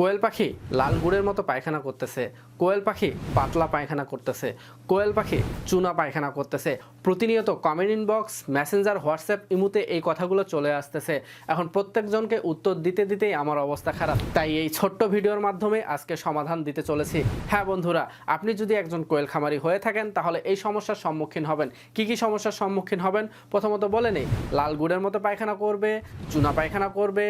কোয়েল পাখি লাল গুড়ের মতো পায়খানা করতেছে। কোয়েল পাখি পাতলা পায়খানা করতেছে। কোয়েল পাখি চুনা পায়খানা করতেছে। প্রতিনিয়ত কমেন্ট ইনবক্স মেসেঞ্জার হোয়াটসঅ্যাপ ইমুতে এই কথাগুলো চলে আসতেছে। এখন প্রত্যেকজনকে উত্তর দিতে দিতেই আমার অবস্থা খারাপ। তাই এই ছোট্ট ভিডিওর মাধ্যমে আজকে সমাধান দিতে চলেছি। হ্যাঁ বন্ধুরা, আপনি যদি একজন কোয়েল খামারি হয়ে থাকেন, তাহলে এই সমস্যার সম্মুখীন হবেন। কি কি সমস্যার সম্মুখীন হবেন? প্রথমত বলে নেই, লাল গুড়ের মতো পায়খানা করবে, চুনা পায়খানা করবে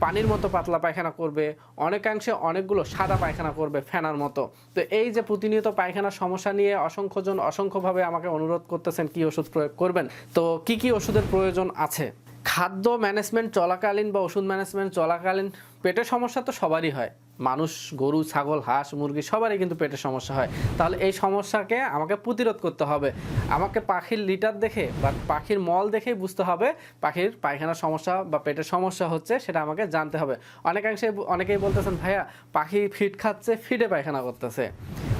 পানির মতো পাতলা পায়খানা করবে, অনেকাংশে অনেকগুলো সাদা পায়খানা করবে ফেনার মতো। তো এই যে প্রতিনিয়ত পায়খানার সমস্যা নিয়ে অসংখ্যজন অসংখ্যভাবে আমাকে অনুরোধ করতেছেন কি ওষুধ প্রয়োগ করবেন। তো কি কি ওষুধের প্রয়োজন আছে? খাদ্য ম্যানেজমেন্ট চলাকালীন বা ওষুধ ম্যানেজমেন্ট চলাকালীন পেটের সমস্যা তো সবারই হয়। মানুষ, গরু, ছাগল, হাঁস, মুরগি সবারই কিন্তু পেটের সমস্যা হয়। তাহলে এই সমস্যাকে আমাকে প্রতিরোধ করতে হবে। আমাকে পাখির লিটার দেখে বা পাখির মল দেখেই বুঝতে হবে পাখির পায়খানার সমস্যা বা পেটের সমস্যা হচ্ছে সেটা আমাকে জানতে হবে। অনেকাংশে অনেকেই বলতেছেন, ভাইয়া, পাখি ফিট খাচ্ছে ফিটে পায়খানা করতেছে।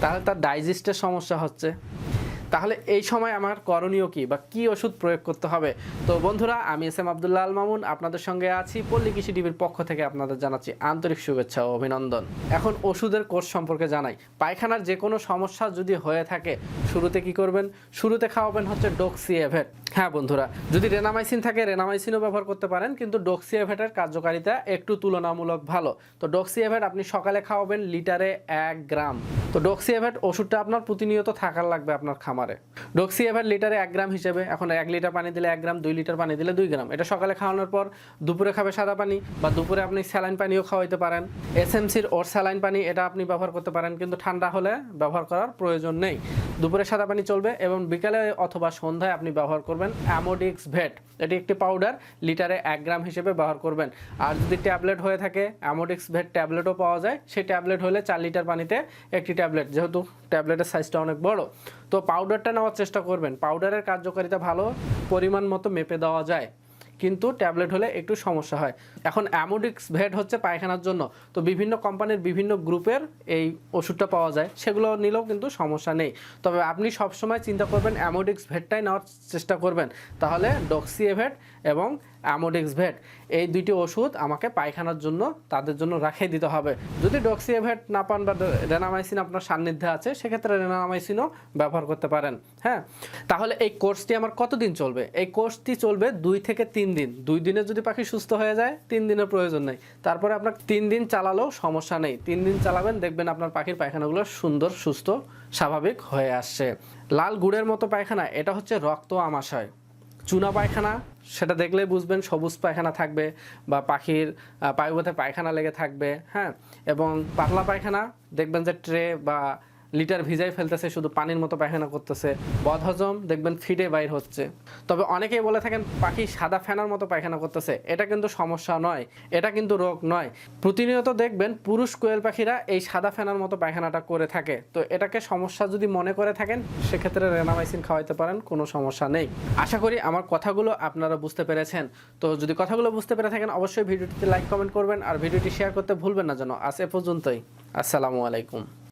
তাহলে তার ডাইজেস্টের সমস্যা হচ্ছে। তাহলে এই সময় আমার করণীয় কি বা কি ওষুধ প্রয়োগ করতে হবে? তো বন্ধুরা, আমি এস এম আবদুল্লাহ আল মামুন, আপনাদের সঙ্গে আছি পল্লী কৃষি টিভির পক্ষ থেকে আপনাদের জানাচ্ছি আন্তরিক শুভেচ্ছা ও অভিনন্দন। এখন ওষুধের কোর্স সম্পর্কে জানাই। পায়খানার যে কোনো সমস্যা যদি হয়ে থাকে, শুরুতে কি করবেন? শুরুতে খাওয়াবেন হচ্ছে ডোক্সি এভেট হ্যাঁ বন্ধুরা, যদি রেনামাইসিন থাকে, রেনামাইসিনও ব্যবহার করতে পারেন, কিন্তু ডোক্সি এভেটের কার্যকারিতা একটু তুলনামূলক ভালো। তো ডোক্সি এভেট আপনি সকালে খাওয়াবেন লিটারে এক গ্রাম। তো ডোক্সি এভেট ওষুধটা আপনার প্রতিনিয়ত থাকার লাগবে আপনার খামারে। ডোক্সি এভেট লিটারে এক গ্রাম হিসেবে, এখন এক লিটার পানি দিলে এক গ্রাম, দুই লিটার পানি দিলে দুই গ্রাম। এটা সকালে খাওয়ানোর পর দুপুরে খাবে সাদা পানি বা দুপুরে আপনি স্যালাইন পানিও খাওয়াইতে পারেন। এসএমসির ওর স্যালাইন পানি, এটা আপনি ব্যবহার করতে পারেন, কিন্তু ঠান্ডা হলে ব্যবহার করার প্রয়োজন নেই। দুপুরে সাদা পানি চলবে এবং বিকালে অথবা সন্ধ্যায় আপনি ব্যবহার করবেন অ্যামোডিক্স ভেট এটি একটি পাউডার লিটারে এক গ্রাম হিসেবে ব্যবহার করবেন। আর যদি ট্যাবলেট হয়ে থাকে অ্যামোডিক্স ভেট ট্যাবলেটও পাওয়া যায়। সেই ট্যাবলেট হলে চার লিটার পানিতে একটি ট্যাবলেট, যেহেতু ট্যাবলেটের সাইজটা অনেক বড়। তো পাউডারটা নেওয়ার চেষ্টা করবেন। পাউডারের কার্যকারিতা ভালো, পরিমাণ মতো মেপে দেওয়া যায়। কিন্তু ট্যাবলেট হলে একটু সমস্যা হয়। এখন অ্যামোডিক্স ভেট হচ্ছে পায়খানার জন্য। তো বিভিন্ন কোম্পানির বিভিন্ন গ্রুপের এই ওষুধটা পাওয়া যায়। সেগুলো নিলেও কিন্তু সমস্যা নেই। তবে আপনি সবসময় চিন্তা করবেন অ্যামোডিক্স ভেটটাই নেওয়ার চেষ্টা করবেন। তাহলে ডক্সিএভেট এবং অ্যামোডিক্স ভেট, এই দুইটি ওষুধ আমাকে পায়খানার জন্য, তাদের জন্য রাখিয়ে দিতে হবে। যদি ডক্সিএভেট না পান বা রেনামাইসিন আপনার সান্নিধ্যে আছে, সেক্ষেত্রে রেনামাইসিনও ব্যবহার করতে পারেন হ্যাঁ? তাহলে এই কোর্সটি আমার কতদিন চলবে? এই কোর্সটি চলবে দুই থেকে তিন দিন। দুই দিনে যদি পাখি সুস্থ হয়ে যায়, তিন দিনের প্রয়োজন নেই। তারপরে আপনার তিন দিন চালালেও সমস্যা নেই। তিন দিন চালাবেন, দেখবেন আপনার পাখির পায়খানাগুলো সুন্দর, সুস্থ, স্বাভাবিক হয়ে আসছে। লাল গুড়ের মতো পায়খানা, এটা হচ্ছে রক্ত আমাশয়। চুনা পায়খানা, সেটা দেখলে বুঝবেন সবুজ পায়খানা থাকবে বা পাখির পায়ুপথে পায়খানা লেগে থাকবে হ্যাঁ? এবং পাতলা পায়খানা, দেখবেন যে ট্রে বা লিটার ভিজাই ফেলতেছে, শুধু পানির মতো পায়খানা করতেছে। বদহজম, দেখবেন ফিডে বাইর হচ্ছে। তবে অনেকেই বলে থাকেন, পাখি সাদা ফেনার মতো পায়খানা করতেছে। এটা কিন্তু সমস্যা নয়, এটা কিন্তু রোগ নয়। প্রতিনিয়ত দেখবেন, পুরুষ কোয়েল পাখিরা এই সাদা ফেনার মতো পায়খানাটা করে থাকে। তো এটাকে সমস্যা যদি মনে করে থাকেন, সেক্ষেত্রে রেনামাইসিন খাওয়াইতে পারেন, কোনো সমস্যা নেই। আশা করি আমার কথাগুলো আপনারা বুঝতে পেরেছেন। তো যদি কথাগুলো বুঝতে পেরে থাকেন, অবশ্যই ভিডিওটিতে লাইক, কমেন্ট করবেন। আর ভিডিওটি শেয়ার করতে ভুলবেন না যেন। আজ এ পর্যন্তই। আসসালামু আলাইকুম।